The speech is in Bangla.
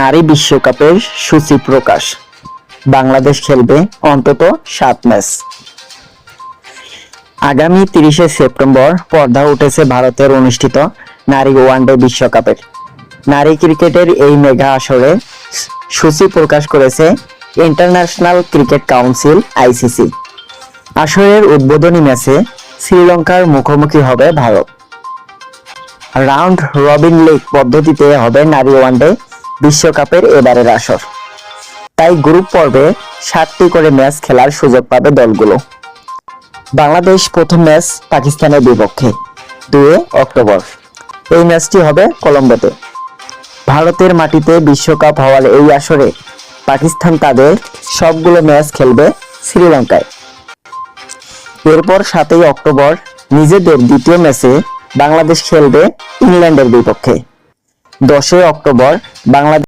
নারী বিশ্বকাপের সূচি প্রকাশ। বাংলাদেশ খেলবে অন্তত সাত ম্যাচ। আগামী তিরিশে সেপ্টেম্বর পর্দা উঠেছে ভারতের অনুষ্ঠিত নারী ওয়ানডে বিশ্বকাপের। নারী ক্রিকেটের এই মেগা আসরে সূচি প্রকাশ করেছে ইন্টারন্যাশনাল ক্রিকেট কাউন্সিল আইসিসি আসরের উদ্বোধনী ম্যাচে শ্রীলঙ্কার মুখোমুখি হবে ভারত। রাউন্ড রবিন লিগ পদ্ধতিতে হবে নারী ওয়ানডে বিশ্বকাপের এবারের আসর। তাই গ্রুপ পর্বে সাতটি করে ম্যাচ খেলার সুযোগ পাবে দলগুলো। বাংলাদেশ প্রথম ম্যাচ পাকিস্তানের বিপক্ষে দুয়ে অক্টোবর। এই ম্যাচটি হবে কলম্বোতে। ভারতের মাটিতে বিশ্বকাপ হওয়ার এই আসরে পাকিস্তান তাদের সবগুলো ম্যাচ খেলবে শ্রীলঙ্কায়। এরপর সাতই অক্টোবর নিজেদের দ্বিতীয় ম্যাচে বাংলাদেশ খেলবে ইংল্যান্ডের বিপক্ষে। দশই অক্টোবর বাংলাদেশ